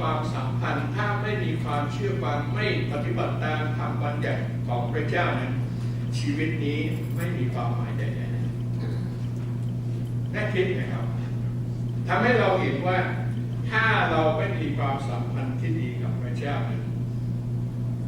ความสัมพันธ์ ถ้าไม่มีความเชื่อฟังไม่ปฏิบัติตามคำบัญญัติของพระเจ้านั้นชีวิตนี้ไม่มีความหมายใดๆน่าคิดนะครับทำให้เราเห็นว่าถ้าเราไม่มีความสัมพันธ์ที่ดีกับพระเจ้านั้น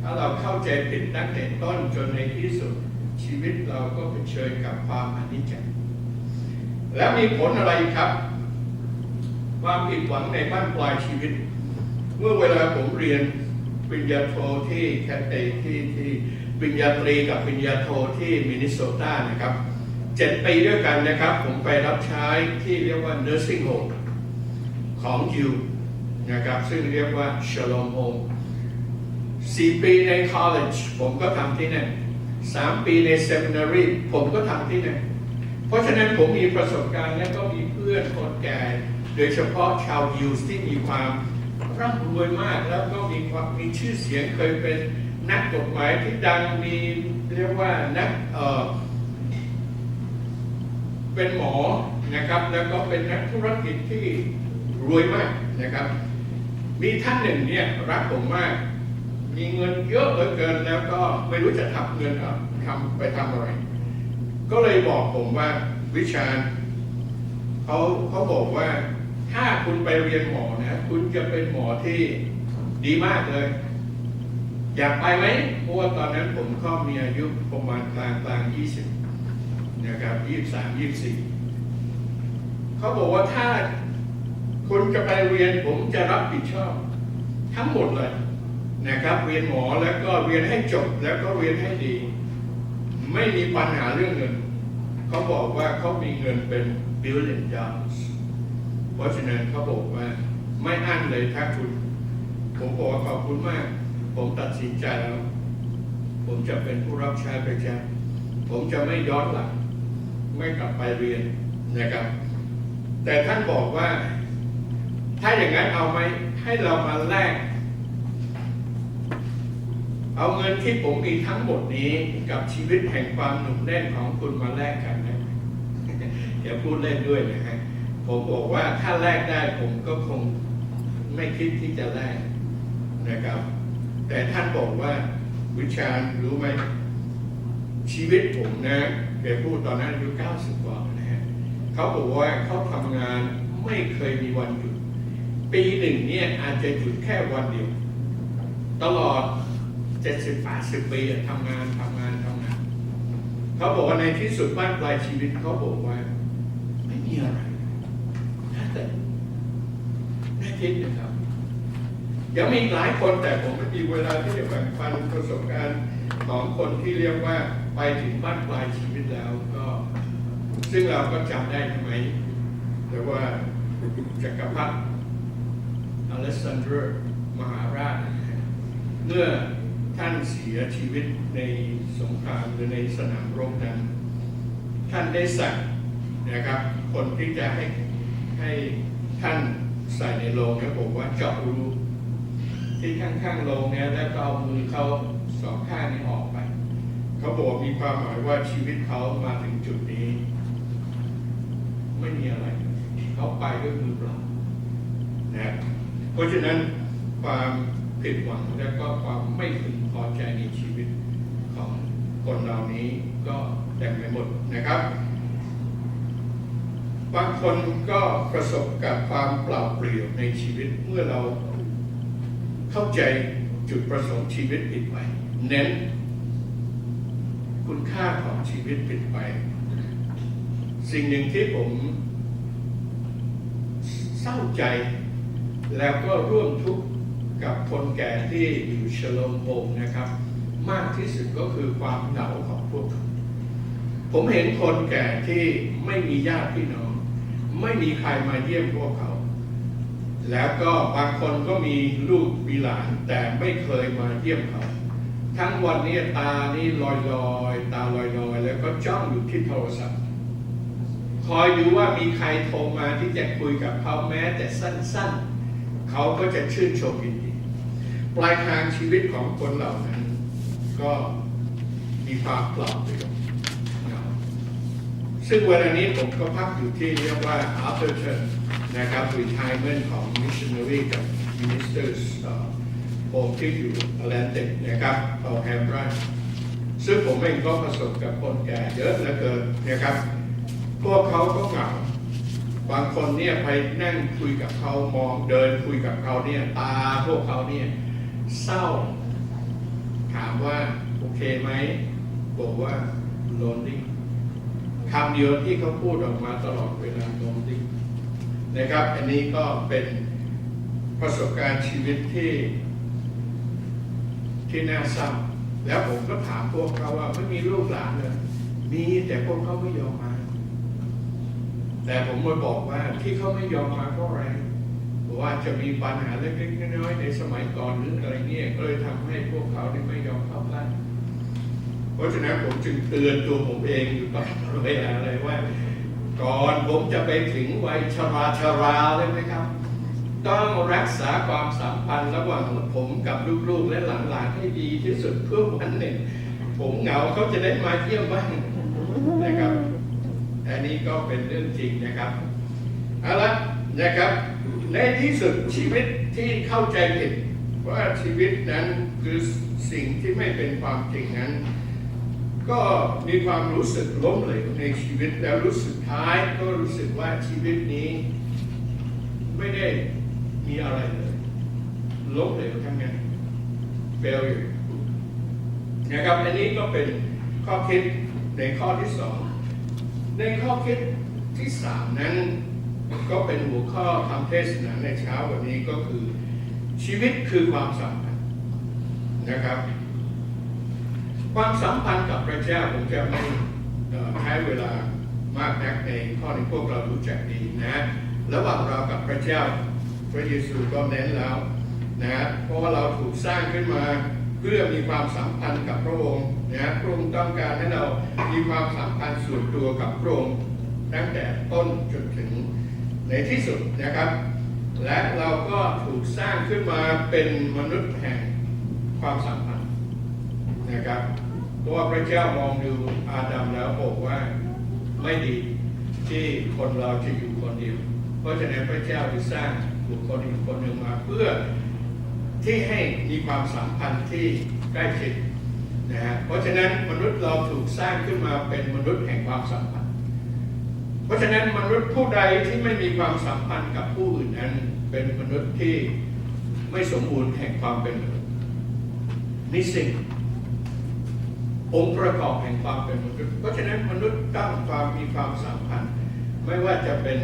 ถ้าเราเข้าใจผิดตั้งแต่ต้นจนในที่สุด ชีวิตเราก็เผชิญกับความอนิจจ์แล้วมีผลอะไรครับ ความผิดหวังในบ้านปลายชีวิต เมื่อเวลาผมเรียนปริญญาโทที่แคเตที่ที่ปริญญาตรีกับปริญญาโทที่มินนิโซตานะครับเจ็ดปีด้วยกันนะครับ ผมไปรับใช้ที่เรียกว่า nursing home ของยูนะครับซึ่งเรียกว่า Shalom Home สี่ปีใน college ผมก็ทำที่นั่นสามปีใน seminary ผมก็ทำที่นั่นเพราะฉะนั้นผมมีประสบการณ์และก็มีเพื่อนคนแก่ โดยเฉพาะชาวยูสที่มีความ ร่ำรวยมากแล้วก็มีความมีชื่อเสียงเคยเป็นนักกฎหมายที่ดังมีเรียกว่านักเออเป็นหมอนะครับ แล้วก็เป็นนักธุรกิจที่รวยมากนะครับ มีท่านหนึ่งเนี่ยรักผมมาก มีเงินเยอะเหลือเกินแล้วก็ไม่รู้จะทำเงินเอาทำไปทำอะไร ก็เลยบอกผมว่าวิชาเขาเขาบอกว่า ถ้าคุณไปเรียนหมอนะคุณจะเป็นหมอที่ดีมากเลย อยากไปไหมเพราะว่าตอนนั้นผมก็มีอายุประมาณกลางกลางยี่สิบนะครับยี่สามยี่สี่เขาบอกว่าถ้าคุณจะไปเรียนผมจะรับผิดชอบ ทั้งหมดเลยนะครับ เรียนหมอแล้วก็เรียนให้จบแล้วก็เรียนให้ดี ไม่มีปัญหาเรื่องเงินเขาบอกว่าเขามีเงินเป็น billion dollars พราะฉะนั้นเขาบอกว่าไม่อั้นเลยถ้าคุณ ผมบอกว่าขอบคุณมาก ผมตัดสินใจแล้ว ผมจะเป็นผู้รับใช้พระเจ้าผมจะไม่ย้อนหลัง ไม่กลับไปเรียนนะครับ แต่ท่านบอกว่า ถ้าอย่างนั้นเอาไหมให้เรามาแลกเอาเงินที่ผมมีทั้งหมดนี้กับชีวิตแห่งความหนุ่มแน่นของคุณมาแลกกันได้ไหมอย่าพูดเล่นด้วยนะฮะ ผมบอกว่าถ้าแลกได้ผมก็คงไม่คิดที่จะแลกนะครับ แต่ท่านบอกว่าวิชาญรู้ไหมชีวิตผมนะแกพูดตอนนั้นอายุ90กว่านะฮะเขาบอกว่าเขาทำงานไม่เคยมีวันหยุด ปีหนึ่งเนี่ยอาจจะหยุดแค่วันเดียว ตลอด 70 80 ปีทำงานทำงานทำงาน เขาบอกว่าในที่สุดบ้านปลายชีวิตเขาบอกว่า ไม่มีอะไรน่าแต่น่า คิดนะครับยังมีหลายคนแต่ผมไม่มีเวลาที่จะแบ่งปันประสบการณ์ของคนที่เรียกว่าไปถึงบ้านปลายชีวิตแล้วก็ ซึ่งเราก็จำได้ใช่ไหมแต่ว่าจักรพรรดิอเล็กซานเดอร์มหาราช เมื่อท่านเสียชีวิตในสงครามหรือในสนามรบนั้น ท่านได้สั่งนะครับ คนที่จะให้ให้ท่าน ใส่ในโลงเนี่ยบอกว่าเจาะรูที่ข้างๆโลงเนี่ยแล้วก็เอามือเขาสองข้างนี้ออกไป เขาบอกมีความหมายว่าชีวิตเขามาถึงจุดนี้ ไม่มีอะไร เขาไปด้วยมือเปล่านะเพราะฉะนั้นความผิดหวังและก็ความไม่พึงพอใจในชีวิตของคนเหล่านี้ก็เต็มไปหมดนะครับ บางคนก็ประสบกับความเปล่าเปลี่ยวในชีวิตเมื่อเราเข้าใจจุดประสงค์ชีวิตผิดไป เน้น คุณค่าของชีวิตผิดไป สิ่งหนึ่งที่ผมเศร้าใจ แล้วก็ร่วมทุกข์กับคนแก่ที่อยู่ชโลมโฮมนะครับ มากที่สุดก็คือความเหงาของพวกเขาผมเห็นคนแก่ที่ไม่มีญาติพี่น้อง ไม่มีใครมาเยี่ยมพวกเขา แล้วก็บางคนก็มีลูกมีหลานแต่ไม่เคยมาเยี่ยมเขา ทั้งวันนี้ตานี่ลอยลอยตาลอยลอยแล้วก็จ้องอยู่ที่โทรศัพท์ คอยดูว่ามีใครโทรมาที่จะคุยกับเขาแม้แต่สั้นๆ เขาก็จะชื่นชมยินดีปลายทางชีวิตของคนเหล่านั้น ก็มีความปล่าเปลี่ยวเหง ซึ่งเวลานี้ผมก็พักอยู่ที่เรียกว่า Atherton นะครับ retirement ของ missionary กับ Ministers โฮมที่อยู่อแลนติกนะครับเอาแฮมราซึ่งผมเองก็ประสบกับคนแก่เยอะเหลือเกินนะครับ พวกเขาก็เหงาบางคนเนี่ยไปนั่งคุยกับเขามองเดินคุยกับเขาเนี่ยตาพวกเขาเนี่ยเศร้า ถามว่าโอเคไหมบอกว่า lonely คำเดียวที่เขาพูดออกมาตลอดเวลา lonely นะครับ อันนี้ก็เป็นประสบการณ์ชีวิตที่ที่น่าเศร้าแล้วผมก็ถามพวกเขาว่าไม่มีลูกหลานเลยมีแต่พวกเขาไม่ยอมมา แต่ผมมาบอกว่าที่เขาไม่ยอมมาเพราะอะไรว่าจะมีปัญหาเล็กๆน้อยๆในสมัยก่อนหรืออะไรเงี้ยก็เลยทำให้พวกเขาไม่ยอมเข้าบ้าน ราะฉะนั้นผมจึงเตือนตัวผมเองอยู่ตลอดเวลาเลยว่า ก่อนผมจะไปถึงวัยชราชราเลยไหมครับ ต้องรักษาความสัมพันธ์ระหว่างผมกับลูกๆ และหลานๆให้ดีที่สุดเพื่อวันหนึ่ง ผมเหงาเขาจะได้มาเยี่ยมบ้างนะครับอันนี้ก็เป็นเรื่องจริงนะครับเอาละนะครับในที่สุดชีวิตที่เข้าใจผิดว่าชีวิตนั้นคือสิ่งที่ไม่เป็นความจริงนั้น ก็มีความรู้สึกล้มเหลวในชีวิตแล้วรู้สึกท้ายก็รู้สึกว่าชีวิตนี้ ไม่ได้มีอะไรเลยล้มเหลวทั้งนั้น failure นะครับอันนี้ก็เป็นข้อคิดในข้อที่สองในข้อคิดที่สามนั้นก็เป็นหัวข้อคำเทศนาในเช้าวันนี้ก็คือชีวิตคือความสัมพันธ์นะครับ ความสัมพันธ์กับพระเจ้าผมจะไม่ใช้เวลามากนักในข้อที่พวกเรารู้จักดีนะระหว่างเรากับพระเจ้าพระเยซูก็เน้นแล้วนะเพราะว่าเราถูกสร้างขึ้นมาเพื่อมีความสัมพันธ์กับพระองค์นะพระองค์ต้องการให้เรามีความสัมพันธ์ส่วนตัวกับพระองค์ตั้งแต่ต้นจนถึงในที่สุดนะครับ และเราก็ถูกสร้างขึ้นมาเป็นมนุษย์แห่งความสัมพันธ์ นะครับเพราะว่าพระเจ้ามองดูอาดัมแล้วบอกว่าไม่ดีที่คนเราจะอยู่คนเดียว เพราะฉะนั้นพระเจ้าจะสร้างบุคคลอีกคนหนึ่งมาเพื่อที่ให้มีความสัมพันธ์ที่ใกล้ชิดนะฮะเพราะฉะนั้นมนุษย์เราถูกสร้างขึ้นมาเป็นมนุษย์แห่งความสัมพันธ์ เพราะฉะนั้นมนุษย์ผู้ใดที่ไม่มีความสัมพันธ์กับผู้อื่นนั้น เป็นมนุษย์ที่ไม่สมบูรณ์แห่งความเป็นมนุษย์นี่สิ่ง องค์ประกอบแห่งความเป็นมนุษย์ เพราะฉะนั้นมนุษย์ต้องความมีความสัมพันธ์ ไม่ว่าจะเป็น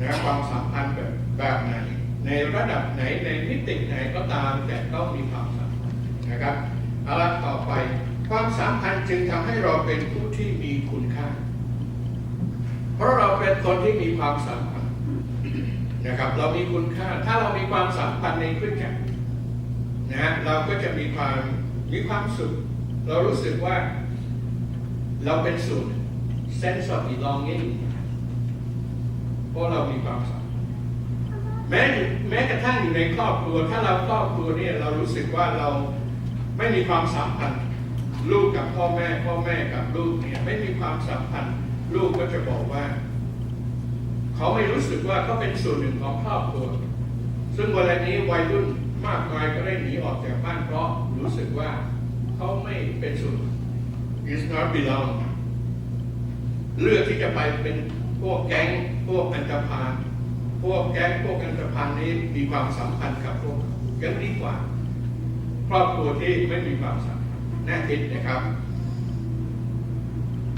นะความสัมพันธ์แบบแบบไหน ในระดับไหนในมิติไหนก็ตามแต่ต้องมีความสัมพันธ์นะครับเอาละต่อไปความสัมพันธ์จึงทำให้เราเป็นผู้ที่มีคุณค่า เพราะเราเป็นคนที่มีความสัมพันธ์นะครับ เรามีคุณค่า ถ้าเรามีความสัมพันธ์ในคริสตจักรนะเราก็จะมีความมีความสุข เรารู้สึกว่า เราเป็นส่วน sense of belonging เพราะเรามีความสัมพันธ์แม้แม้กระทั่งอยู่ในครอบครัว ถ้าเราครอบครัวเนี่ยเรารู้สึกว่าเราไม่มีความสัมพันธ์ลูกกับพ่อแม่ พ่อแม่กับลูกเนี่ยไม่มีความสัมพันธ์ลูกก็จะบอกว่า เขาไม่รู้สึกว่าเขาเป็นส่วนหนึ่งของครอบครัว ซึ่งวลานี้วัยรุ่นมากมายก็ได้หนีออกจากบ้านเพราะรู้สึกว่า เขาไม่เป็นส่วน is not belong เลือกที่จะไปเป็นพวกแก๊งพวกอันธพาลพวกแก๊งพวกอันธพาลนี้มีความสัมพันธ์กับพวกยังดีกว่า ครอบครัวที่ไม่มีความสัมพันธ์น่าคิดนะครับ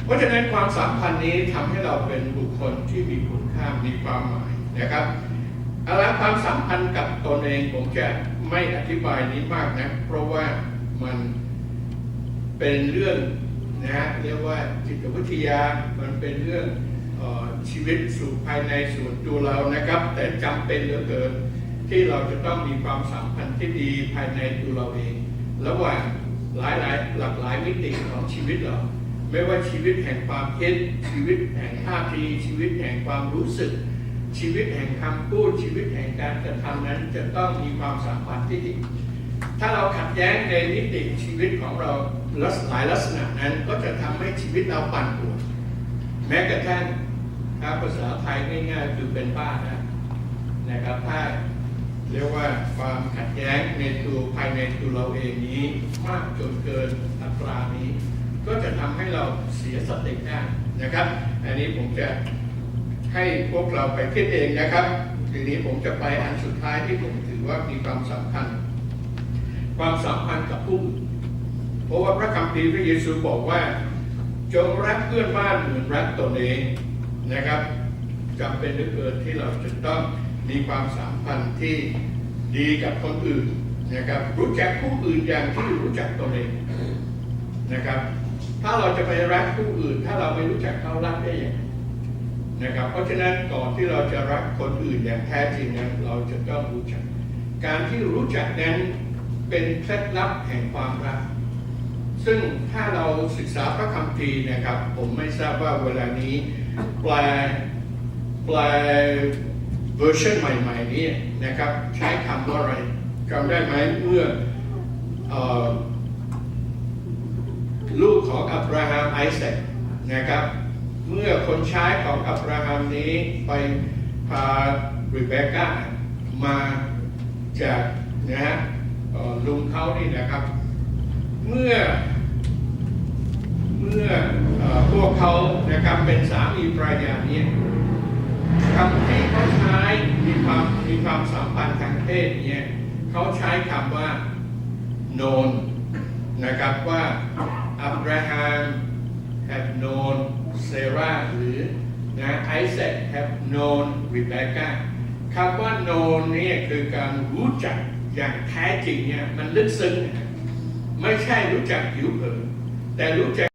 เพราะฉะนั้นความสัมพันธ์นี้ทำให้เราเป็นบุคคลที่มีคุณค่ามีความหมายนะครับอาละความสัมพันธ์กับตนเองผมจะไม่อธิบายนี้มากนะเพราะว่ามัน เป็นเรื่องนะฮะเรียกว่าจิตวิทยามันเป็นเรื่องออชีวิตสู่ภายในส่วนตัวเรานะครับ แต่จำเป็นเหลือเกินที่เราจะต้องมีความสัมพันธ์ที่ดีภายในตัวเราเอง ระหว่างหลายหลายหลากหลายมิติของชีวิตเราไม่ว่าชีวิตแห่งความคิดชีวิตแห่งท่าทีชีวิตแห่งความรู้สึก ชีวิตแห่งคำพูดชีวิตแห่งการกระทำนั้นจะต้องมีความสัมพันธ์ที่ดี ถ้าเราขัดแย้งในมิติชีวิตของเราลักษณะหลายลักษณะนั้นก็จะทำให้ชีวิตเราปั่นป่วนแม้กระทั่งถ้าภาษาไทยง่ายๆคือเป็นบ้านะนะครับถ้าเรียกว่าความขัดแย้งในตัวภายในตัวเราเองนี้มากจนเกินอัตรานี้ ก็จะทำให้เราเสียสติได้นะครับ อันนี้ผมจะให้พวกเราไปคิดเองนะครับทีนี้ผมจะไปอันสุดท้ายที่ผมถือว่ามีความสำคัญ ความสัมพันธ์กับผู้อื่นเพราะว่าพระคัมภีร์พระเยซูบอกว่า จงรักเพื่อนบ้านเหมือนรักตนเองนะครับจำเป็นเหลือเกินที่เราจะต้องมีความสัมพันธ์ที่ดีกับคนอื่นนะครับรู้จักผู้อื่นอย่างที่รู้จักตนเองนะครับ ถ้าเราจะไปรักผู้อื่น ถ้าเราไม่รู้จักเขารักได้อย่างนะครับ เพราะฉะนั้นก่อนที่เราจะรักคนอื่นอย่างแท้จริงนั้นเราจะต้องรู้จัก การที่รู้จักนั้น เป็นเคล็ดลับแห่งความรัก ซึ่งถ้าเราศึกษาพระคัมภีร์นะครับ ผมไม่ทราบว่าเวลานี้แปลแปลเวอร์ชันใหม่ ๆ นี้นะครับ ใช้คำว่าอะไรจำได้ไหมเมื่ออลูกของอับราฮัมไอแซคนะครับ เมื่อคนใช้ของอับราฮัมนี้ไปพาริเบก้ามาจากนะฮะ ลุงเขานี่นะครับ เมื่อ เมื่อพวกเขานะครับเป็นสามีภรรยาเนี่ยคำที่เขาใช้มีความมีความสัมพันธ์ทางเพศเนี่ยเขาใช้คำว่า known นะครับว่าอับราฮัม have known Sarah หรือนะ Isaac have known Rebecca คำว่า known เนี่ยคือการรู้จัก อย่างแท้จริงเนี่ยมันลึกซึ้งไม่ใช่รู้จักผิวเผินแต่รู้จัก